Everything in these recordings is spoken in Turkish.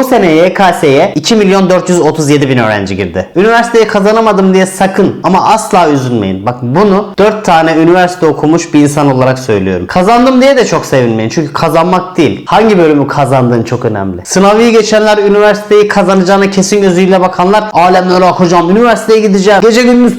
Bu sene YKS'ye 2 milyon 437 bin öğrenci girdi. Üniversiteyi kazanamadım diye sakın ama asla üzülmeyin. Bak bunu 4 tane üniversite okumuş bir insan olarak söylüyorum. Kazandım diye de çok sevinmeyin. Çünkü kazanmak değil. Hangi bölümü kazandığın çok önemli. Sınavı geçenler üniversiteyi kazanacağına kesin gözüyle bakanlar alemler "Ah hocam üniversiteye gideceğim. Gece gündüz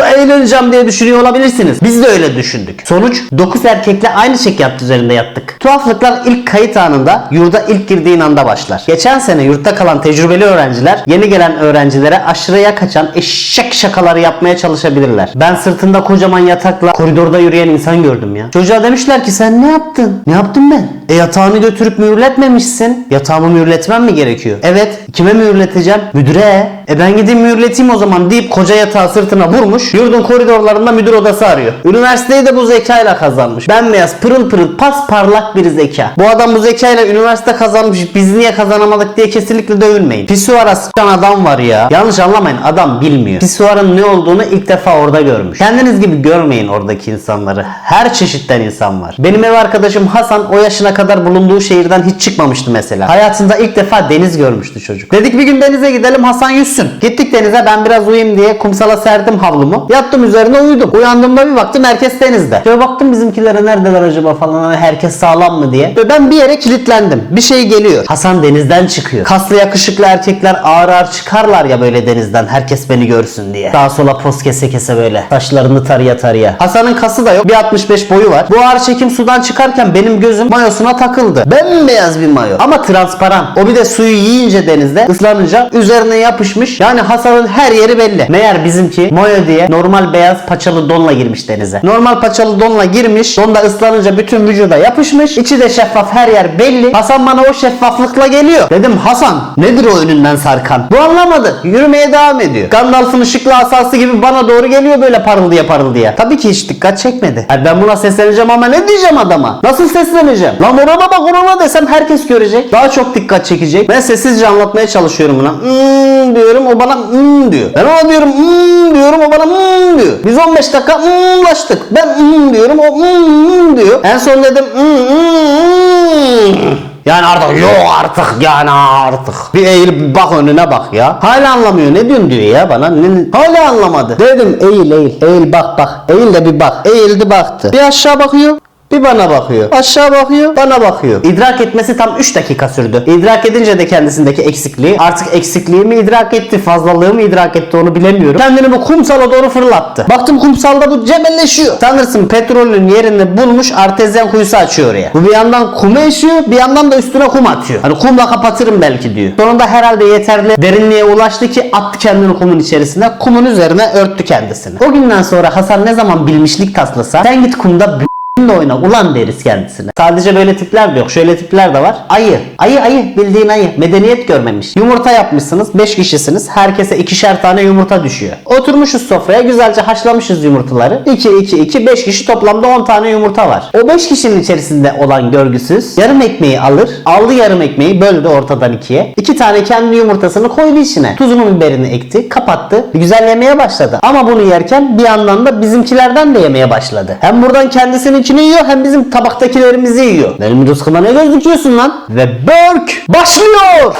eğleneceğim diye düşünüyor olabilirsiniz. Biz de öyle düşündük. Sonuç 9 erkekle aynı çekyat üzerinde yattık. Tuhaflıklar ilk kayıt anında yurda ilk girdiğin anda başlar. Geçen sene yurtta kalan tecrübeli öğrenciler yeni gelen öğrencilere aşırıya kaçan eşek şakaları yapmaya çalışabilirler. Ben sırtında kocaman yatakla koridorda yürüyen insan gördüm ya. Çocuğa demişler ki sen ne yaptın? Ne yaptım ben? E yatağını götürüp mühürletmemişsin. Yatağımı mühürletmem mi gerekiyor? Evet. Kime mühürleteceğim? Müdüre. E ben gideyim mühürleteyim o zaman deyip koca yatağı sırtına vurmuş. Yurdun koridorlarında müdür odası arıyor. Üniversiteyi de bu zekayla kazanmış. Bembeyaz pırıl pırıl pas parlak bir zeka. Bu adam bu zekayla üniversite kazanmış. Biz niye kazanamadık diye kesinlikle dövülmeyin. Pisuara sıçan adam var ya. Yanlış anlamayın adam bilmiyor. Pisuarın ne olduğunu ilk defa orada görmüş. Kendiniz gibi görmeyin oradaki insanları. Her çeşitten insan var. Benim ev arkadaşım Hasan o yaşına kadar bulunduğu şehirden hiç çıkmamıştı mesela. Hayatında ilk defa deniz görmüştü çocuk. Dedik bir gün denize gidelim Hasan yüzsün. Gittik denize ben biraz uyuyayım diye kumsala serdim havlumu. Yattım üzerine uyudum. Uyandığımda bir baktım herkes denizde. Şöyle baktım bizimkilere neredeler acaba falan hani herkes sağlam mı diye. Ve ben bir yere kilitlendim. Bir şey geliyor. Hasan denizden çıkıyor. Kaslı yakışıklı erkekler ağır ağır çıkarlar ya böyle denizden. Herkes beni görsün diye. Sağa sola poz kese kese böyle. Saçlarını tarıya tarıya. Hasan'ın kası da yok. Bir 65 boyu var. Bu ağır çekim sudan çıkarken benim gözüm mayosuna takıldı. Bembeyaz bir mayo. Ama transparan. O bir de suyu yiyince denizde ıslanınca üzerine yapışmış. Yani Hasan'ın her yeri belli. Meğer bizimki mayo diye normal beyaz paçalı donla girmiş denize. Normal paçalı donla girmiş. Don da ıslanınca bütün vücuda yapışmış. İçi de şeffaf her yer belli. Hasan bana o şeffaflıkla geliyor. Dedim Hasan nedir o önünden sarkan? Bu anlamadı. Yürümeye devam ediyor. Gandalf'ın ışıklı asası gibi bana doğru geliyor böyle parıldıya parıldıya. Tabii ki hiç dikkat çekmedi. Yani ben buna sesleneceğim ama ne diyeceğim adama? Nasıl sesleneceğim? Lan orama bak orama desem herkes görecek. Daha çok dikkat çekecek. Ben sessizce anlatmaya çalışıyorum buna. Hmm diyorum o bana hmm diyor. Ben ona diyorum hmm diyorum o bana hmm diyor. Biz 15 dakika hmmlaştık. Ben hmm diyorum o hmm diyor. En son dedim hmm, hmm. Yani artık yok artık yani artık. Bir eğil bak önüne bak ya. Hala anlamıyor ne diyorsun diyor ya bana. Ne- hala anlamadı. Dedim eğil eğil eğil bak bak. Eğil de bir bak. Eğildi baktı. Bir aşağı bakıyor. Bir bana bakıyor. Aşağı bakıyor, bana bakıyor. İdrak etmesi tam 3 dakika sürdü. İdrak edince de kendisindeki eksikliği, artık eksikliği mi idrak etti, fazlalığı mı idrak etti onu bilemiyorum. Kendini bu kumsala doğru fırlattı. Baktım kumsalda bu cebelleşiyor. Sanırsın petrolün yerini bulmuş artezyen kuyusu açıyor oraya. Bu bir yandan kumu eşiyor, bir yandan da üstüne kum atıyor. Hani kumla kapatırım belki diyor. Sonunda herhalde yeterli derinliğe ulaştı ki attı kendini kumun içerisine. Kumun üzerine örttü kendisini. O günden sonra Hasan ne zaman bilmişlik taslasa sen git kumda de oyna ulan deriz kendisine. Sadece böyle tipler de yok. Şöyle tipler de var. Ayı. Ayı ayı. Bildiğin ayı. Medeniyet görmemiş. Yumurta yapmışsınız. 5 kişisiniz. Herkese ikişer tane yumurta düşüyor. Oturmuşuz sofraya. Güzelce haşlamışız yumurtaları. 2 2 2 5 kişi toplamda 10 tane yumurta var. O 5 kişinin içerisinde olan görgüsüz yarım ekmeği alır. Aldı yarım ekmeği böldü ortadan ikiye. 2 tane kendi yumurtasını koydu içine. Tuzunu biberini ekti. Kapattı. Güzel yemeye başladı. Ama bunu yerken bir yandan da bizimkilerden de yemeye başladı. Hem buradan kendisinin içini yiyor hem bizim tabaktakilerimizi yiyor. Benim rızkıma ne göz dikiyorsun lan? Ve Berk başlıyor.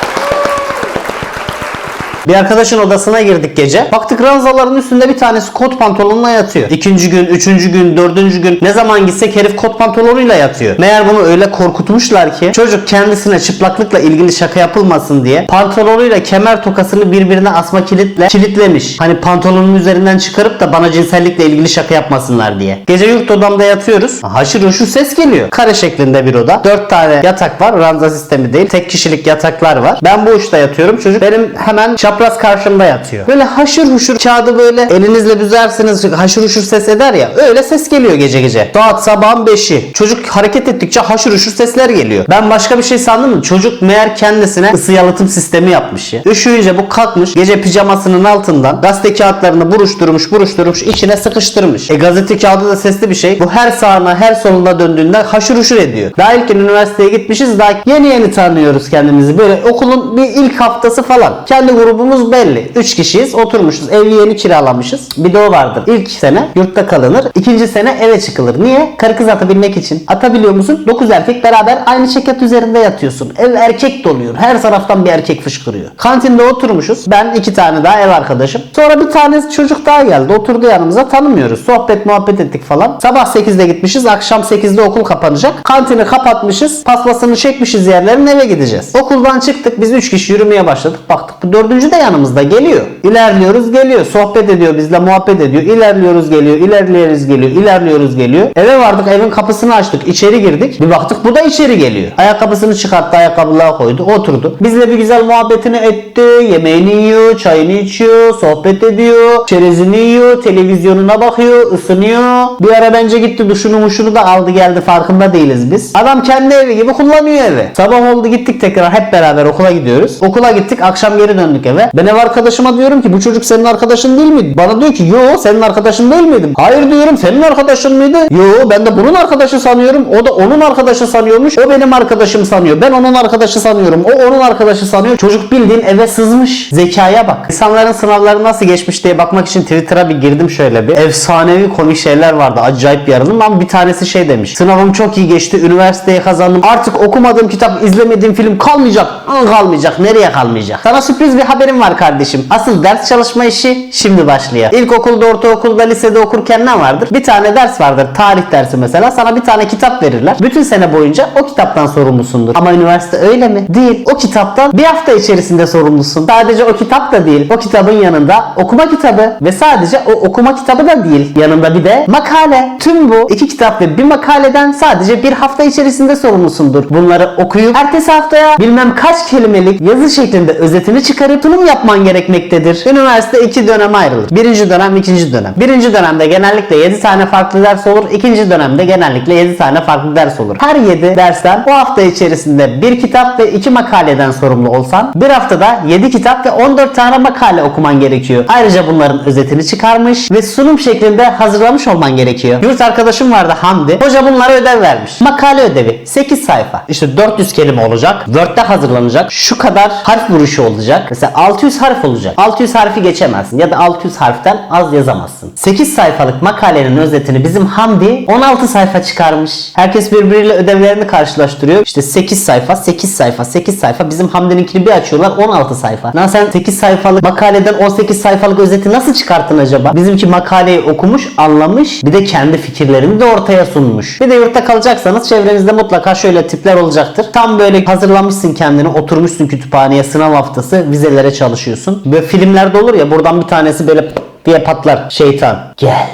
Bir arkadaşın odasına girdik gece. Baktık ranzaların üstünde bir tanesi kot pantolonla yatıyor. İkinci gün, üçüncü gün, dördüncü gün ne zaman gitsek herif kot pantolonuyla yatıyor. Meğer bunu öyle korkutmuşlar ki çocuk kendisine çıplaklıkla ilgili şaka yapılmasın diye pantolonuyla kemer tokasını birbirine asma kilitle kilitlemiş. Hani pantolonun üzerinden çıkarıp da bana cinsellikle ilgili şaka yapmasınlar diye. Gece yurt odamda yatıyoruz. Haşır huşur ses geliyor. Kare şeklinde bir oda. Dört tane yatak var. Ranza sistemi değil. Tek kişilik yataklar var. Ben bu uçta yatıyorum. Çocuk benim hemen çapraz karşımda yatıyor. Böyle haşır huşur kağıdı böyle elinizle büzersiniz haşır huşur ses eder ya. Öyle ses geliyor gece gece. Saat sabahın 5'i. Çocuk hareket ettikçe haşır huşur sesler geliyor. Ben başka bir şey sandım mı? Çocuk meğer kendisine ısı yalıtım sistemi yapmış ya. Üşüyünce bu kalkmış gece pijamasının altından gazete kağıtlarını buruşturmuş buruşturmuş içine sıkıştırmış. E gazete kağıdı da sesli bir şey. Bu her sağına her soluna döndüğünde haşır huşur ediyor. Daha ilk üniversiteye gitmişiz daha yeni yeni tanıyoruz kendimizi. Böyle okulun bir ilk haftası falan. Kendi grubumuz Durumumuz belli. 3 kişiyiz oturmuşuz. Evi yeni kiralamışız. Bir de o vardır. İlk sene yurtta kalınır. ikinci sene eve çıkılır. Niye? Karı kız atabilmek için. Atabiliyor musun? 9 erkek beraber aynı çeket üzerinde yatıyorsun. Ev erkek doluyor. Her taraftan bir erkek fışkırıyor. Kantinde oturmuşuz. Ben iki tane daha ev arkadaşım. Sonra bir tane çocuk daha geldi. Oturdu yanımıza tanımıyoruz. Sohbet muhabbet ettik falan. Sabah 8'de gitmişiz. Akşam 8'de okul kapanacak. Kantini kapatmışız. Paspasını çekmişiz yerlerin eve gideceğiz. Okuldan çıktık. Biz 3 kişi yürümeye başladık. Baktık bu dördüncü de yanımızda geliyor. İlerliyoruz geliyor. Sohbet ediyor bizle muhabbet ediyor. İlerliyoruz geliyor. İlerliyoruz geliyor. İlerliyoruz geliyor. Eve vardık evin kapısını açtık. içeri girdik. Bir baktık bu da içeri geliyor. Ayakkabısını çıkarttı ayakkabılığa koydu. Oturdu. Bizle bir güzel muhabbetini etti. Yemeğini yiyor. Çayını içiyor. Sohbet ediyor. Çerezini yiyor. Televizyonuna bakıyor. ısınıyor. Bir ara bence gitti duşunu muşunu da aldı geldi. Farkında değiliz biz. Adam kendi evi gibi kullanıyor evi. Sabah oldu gittik tekrar hep beraber okula gidiyoruz. Okula gittik akşam geri döndük eve. Ben ev arkadaşıma diyorum ki bu çocuk senin arkadaşın değil miydi? Bana diyor ki yo senin arkadaşın değil miydim? Hayır diyorum senin arkadaşın mıydı? Yo ben de bunun arkadaşı sanıyorum. O da onun arkadaşı sanıyormuş. O benim arkadaşım sanıyor. Ben onun arkadaşı sanıyorum. O onun arkadaşı sanıyor. Çocuk bildiğin eve sızmış. Zekaya bak. İnsanların sınavları nasıl geçmiş diye bakmak için Twitter'a bir girdim şöyle bir. Efsanevi komik şeyler vardı. Acayip yarılım ama bir tanesi şey demiş. Sınavım çok iyi geçti. Üniversiteye kazandım. Artık okumadığım kitap, izlemediğim film kalmayacak. Kalmayacak. Nereye kalmayacak? Sana sürpriz bir haberim var kardeşim. Asıl ders çalışma işi şimdi başlıyor. İlkokulda, ortaokulda, lisede okurken ne vardır? Bir tane ders vardır. Tarih dersi mesela. Sana bir tane kitap verirler. Bütün sene boyunca o kitaptan sorumlusundur. Ama üniversite öyle mi? Değil. O kitaptan bir hafta içerisinde sorumlusun. Sadece o kitap da değil. O kitabın yanında okuma kitabı ve sadece o okuma kitabı da değil. Yanında bir de makale. Tüm bu iki kitap ve bir makaleden sadece bir hafta içerisinde sorumlusundur. Bunları okuyup ertesi haftaya bilmem kaç kelimelik yazı şeklinde özetini çıkarıp sunum yapman gerekmektedir. Üniversite iki döneme ayrılır. Birinci dönem, ikinci dönem. Birinci dönemde genellikle 7 tane farklı ders olur. İkinci dönemde genellikle 7 tane farklı ders olur. Her 7 dersten o hafta içerisinde bir kitap ve iki makaleden sorumlu olsan bir haftada 7 kitap ve 14 tane makale okuman gerekiyor. Ayrıca bunların özetini çıkarmış ve sunum şeklinde hazırlamış olman gerekiyor. Yurt arkadaşım vardı Hamdi. Hoca bunlara ödev vermiş. Makale ödevi 8 sayfa. İşte 400 kelime olacak. Word'de hazırlanacak. Şu kadar harf vuruşu olacak. Mesela 600 harf olacak. 600 harfi geçemezsin ya da 600 harften az yazamazsın. 8 sayfalık makalenin özetini bizim Hamdi 16 sayfa çıkarmış. Herkes birbiriyle ödevlerini karşılaştırıyor. İşte 8 sayfa, 8 sayfa, 8 sayfa. Bizim Hamdi'ninkini bir açıyorlar 16 sayfa. Lan sen 8 sayfalık makaleden 18 sayfalık özeti nasıl çıkarttın acaba? Bizimki makaleyi okumuş, anlamış. Bir de kendi fikirlerini de ortaya sunmuş. Bir de yurtta kalacaksanız çevrenizde mutlaka şöyle tipler olacaktır. Tam böyle hazırlamışsın kendini, oturmuşsun kütüphaneye sınav haftası, vizelere çalışıyorsun. Böyle filmlerde olur ya buradan bir tanesi böyle diye patlar şeytan. Gel.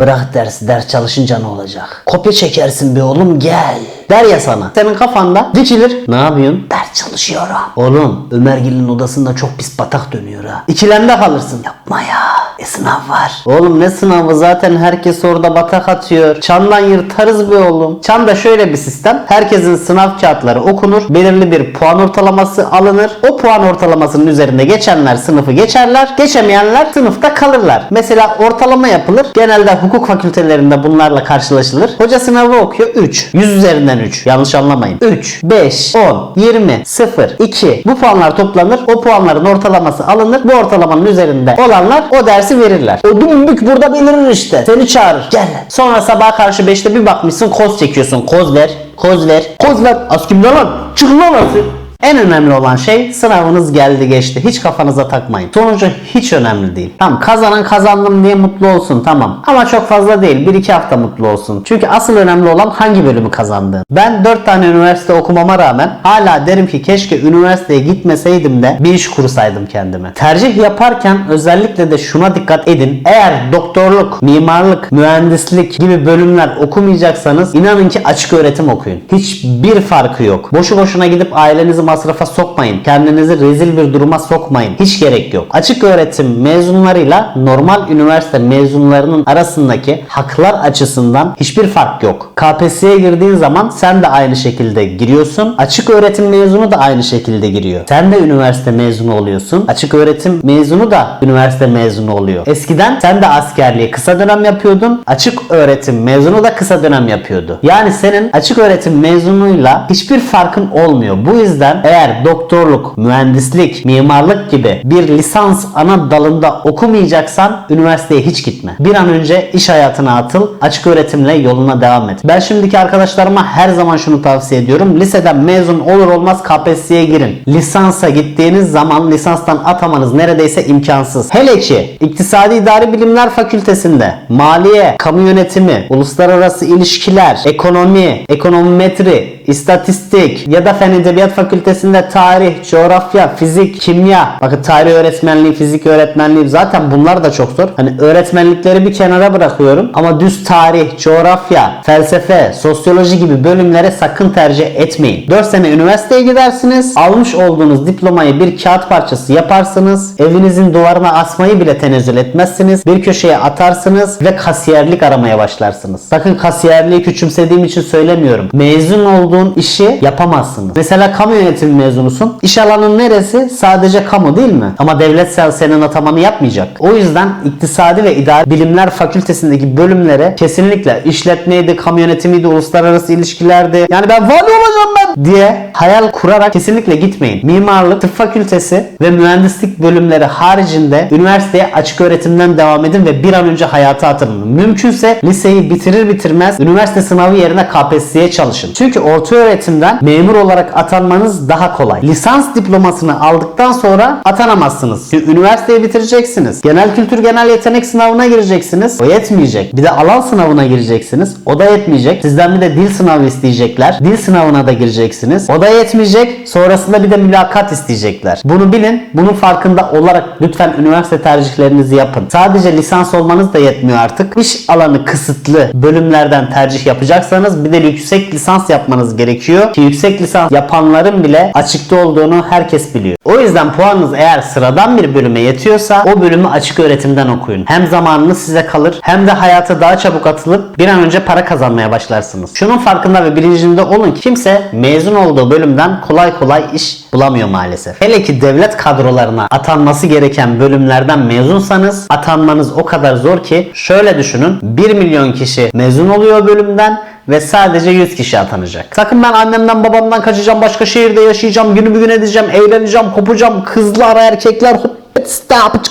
Bırak dersi ders çalışınca ne olacak? Kopya çekersin be oğlum gel. Der ya sana. Senin kafanda dikilir. Ne yapıyorsun? Ders çalışıyorum. Oğlum Ömergil'in odasında çok pis batak dönüyor ha. İkilemde kalırsın. Yapma ya. E sınav var. Oğlum ne sınavı zaten herkes orada batak atıyor. Çandan yırtarız be oğlum. Çanda şöyle bir sistem. Herkesin sınav kağıtları okunur. Belirli bir puan ortalaması alınır. O puan ortalamasının üzerinde geçenler sınıfı geçerler. Geçemeyenler sınıfta kalırlar. Mesela ortalama yapılır. Genelde hukuk fakültelerinde bunlarla karşılaşılır. Hoca sınavı okuyor 3. 100 üzerinden 3. Yanlış anlamayın. 3, 5, 10, 20, 0, 2. Bu puanlar toplanır. O puanların ortalaması alınır. Bu ortalamanın üzerinde olanlar o dersi verirler. O dümbük burada belirir işte. Seni çağırır. Gel. Sonra sabaha karşı 5'te bir bakmışsın koz çekiyorsun. Koz ver. Koz ver. Koz ver. Az lan? Çıkın lan asıl. En önemli olan şey sınavınız geldi geçti. Hiç kafanıza takmayın. Sonucu hiç önemli değil. Tamam kazanan kazandım diye mutlu olsun tamam. Ama çok fazla değil. 1-2 hafta mutlu olsun. Çünkü asıl önemli olan hangi bölümü kazandığın. Ben 4 tane üniversite okumama rağmen hala derim ki keşke üniversiteye gitmeseydim de bir iş kursaydım kendime. Tercih yaparken özellikle de şuna dikkat edin. Eğer doktorluk, mimarlık, mühendislik gibi bölümler okumayacaksanız inanın ki açık öğretim okuyun. Hiçbir farkı yok. Boşu boşuna gidip ailenizi masrafa sokmayın. Kendinizi rezil bir duruma sokmayın. Hiç gerek yok. Açık öğretim mezunlarıyla normal üniversite mezunlarının arasındaki haklar açısından hiçbir fark yok. KPSS'ye girdiğin zaman sen de aynı şekilde giriyorsun. Açık öğretim mezunu da aynı şekilde giriyor. Sen de üniversite mezunu oluyorsun. Açık öğretim mezunu da üniversite mezunu oluyor. Eskiden sen de askerliği kısa dönem yapıyordun. Açık öğretim mezunu da kısa dönem yapıyordu. Yani senin açık öğretim mezunuyla hiçbir farkın olmuyor. Bu yüzden eğer doktorluk, mühendislik, mimarlık gibi bir lisans ana dalında okumayacaksan üniversiteye hiç gitme. Bir an önce iş hayatına atıl, açık öğretimle yoluna devam et. Ben şimdiki arkadaşlarıma her zaman şunu tavsiye ediyorum. Liseden mezun olur olmaz KPSS'ye girin. Lisansa gittiğiniz zaman lisanstan atamanız neredeyse imkansız. Hele ki İktisadi İdari Bilimler Fakültesinde maliye, kamu yönetimi, uluslararası ilişkiler, ekonomi, ekonometri, istatistik ya da Fen Edebiyat Fakültesinde tarih, coğrafya, fizik, kimya. Bakın tarih öğretmenliği, fizik öğretmenliği zaten bunlar da çok zor. Hani öğretmenlikleri bir kenara bırakıyorum ama düz tarih, coğrafya, felsefe, sosyoloji gibi bölümlere sakın tercih etmeyin. 4 sene üniversiteye gidersiniz. Almış olduğunuz diplomayı bir kağıt parçası yaparsınız. Evinizin duvarına asmayı bile tenezzül etmezsiniz. Bir köşeye atarsınız ve kasiyerlik aramaya başlarsınız. Sakın kasiyerliği küçümsediğim için söylemiyorum. Mezun olduğun işi yapamazsınız. Mesela kamu yönetimi mezunusun. İş alanın neresi? Sadece kamu değil mi? Ama devlet sen- senin atamanı yapmayacak. O yüzden iktisadi ve idari bilimler fakültesindeki bölümlere kesinlikle işletmeydi, kamu yönetimiydi, uluslararası ilişkilerdi. Yani ben vali olacağım ben diye hayal kurarak kesinlikle gitmeyin. Mimarlık, tıp fakültesi ve mühendislik bölümleri haricinde üniversiteye açık öğretimden devam edin ve bir an önce hayata atılın. Mümkünse liseyi bitirir bitirmez üniversite sınavı yerine KPSS'ye çalışın. Çünkü orta öğretimden memur olarak atanmanız daha kolay. Lisans diplomasını aldıktan sonra atanamazsınız. Çünkü üniversiteyi bitireceksiniz. Genel kültür genel yetenek sınavına gireceksiniz. O yetmeyecek. Bir de alan sınavına gireceksiniz. O da yetmeyecek. Sizden bir de dil sınavı isteyecekler. Dil sınavına da gireceksiniz. O da yetmeyecek. Sonrasında bir de mülakat isteyecekler. Bunu bilin. Bunun farkında olarak lütfen üniversite tercihlerinizi yapın. Sadece lisans olmanız da yetmiyor artık. İş alanı kısıtlı bölümlerden tercih yapacaksanız bir de yüksek lisans yapmanız gerekiyor. Ki yüksek lisans yapanların bile açıkta olduğunu herkes biliyor. O yüzden puanınız eğer sıradan bir bölüme yetiyorsa o bölümü açık öğretimden okuyun. Hem zamanınız size kalır hem de hayata daha çabuk atılıp bir an önce para kazanmaya başlarsınız. Şunun farkında ve bilincinde olun ki kimse mezun olduğu bölümden kolay kolay iş bulamıyor maalesef. Hele ki devlet kadrolarına atanması gereken bölümlerden mezunsanız atanmanız o kadar zor ki şöyle düşünün 1 milyon kişi mezun oluyor bölümden ve sadece 100 kişi atanacak. Sakın ben annemden babamdan kaçacağım, başka şehirde yaşayacağım, günü bugün edeceğim, eğleneceğim, kopacağım, kızlar, erkekler, stop, stop,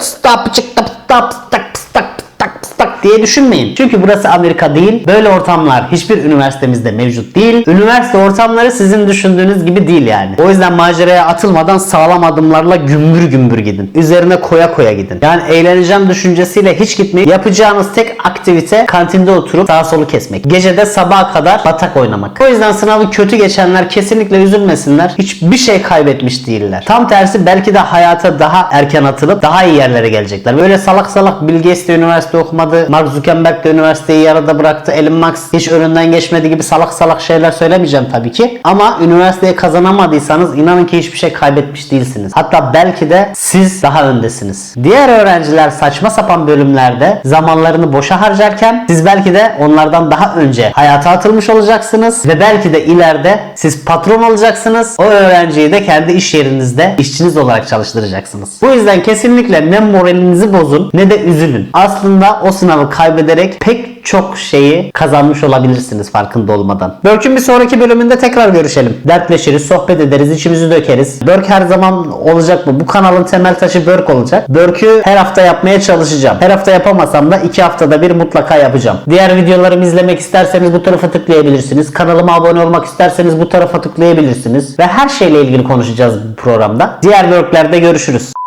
stop, stop, stop, stop, diye düşünmeyin. Çünkü burası Amerika değil. Böyle ortamlar hiçbir üniversitemizde mevcut değil. Üniversite ortamları sizin düşündüğünüz gibi değil yani. O yüzden maceraya atılmadan sağlam adımlarla gümbür gümbür gidin. Üzerine koya koya gidin. Yani eğleneceğim düşüncesiyle hiç gitmeyin. Yapacağınız tek aktivite kantinde oturup sağ solu kesmek. Gecede sabaha kadar batak oynamak. O yüzden sınavı kötü geçenler kesinlikle üzülmesinler. Hiçbir şey kaybetmiş değiller. Tam tersi belki de hayata daha erken atılıp daha iyi yerlere gelecekler. Böyle salak salak Bill Gates üniversite okumadı. Mark Zuckerberg de üniversiteyi yarıda bıraktı. Elon Musk hiç önünden geçmedi gibi salak salak şeyler söylemeyeceğim tabii ki. Ama üniversiteyi kazanamadıysanız inanın ki hiçbir şey kaybetmiş değilsiniz. Hatta belki de siz daha öndesiniz. Diğer öğrenciler saçma sapan bölümlerde zamanlarını boşa harcarken siz belki de onlardan daha önce hayata atılmış olacaksınız ve belki de ileride siz patron olacaksınız. O öğrenciyi de kendi iş yerinizde işçiniz olarak çalıştıracaksınız. Bu yüzden kesinlikle ne moralinizi bozun ne de üzülün. Aslında o sınavı kaybederek pek çok şeyi kazanmış olabilirsiniz farkında olmadan. Börk'ün bir sonraki bölümünde tekrar görüşelim. Dertleşiriz, sohbet ederiz, içimizi dökeriz. Börk her zaman olacak mı? Bu kanalın temel taşı Börk olacak. Börk'ü her hafta yapmaya çalışacağım. Her hafta yapamasam da iki haftada bir mutlaka yapacağım. Diğer videolarımı izlemek isterseniz bu tarafa tıklayabilirsiniz. Kanalıma abone olmak isterseniz bu tarafa tıklayabilirsiniz. Ve her şeyle ilgili konuşacağız bu programda. Diğer Börk'lerde görüşürüz.